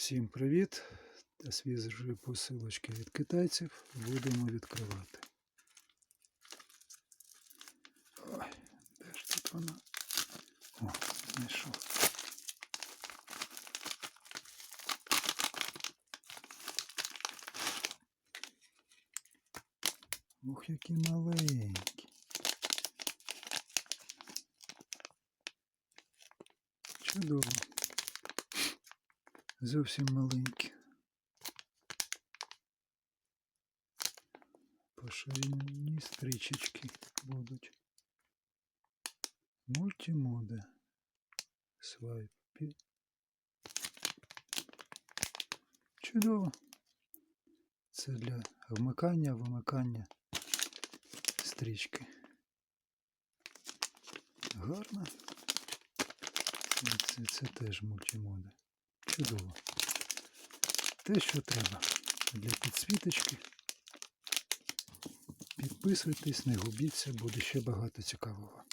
Всім привіт! Та свіжі посилочки від китайців будемо відкривати. Ой, де ж тут вона? О, знайшов. Ох, які маленькі. Чудово. Зовсім маленькі. Поширені стрічечки будуть. Мультимода. Свайпі. Чудово. Це для вмикання, вимикання стрічки. Гарно. Це, це теж мультимода. Чудово. Те, що треба для підсвіточки. Підписуйтесь, не губіться, буде ще багато цікавого.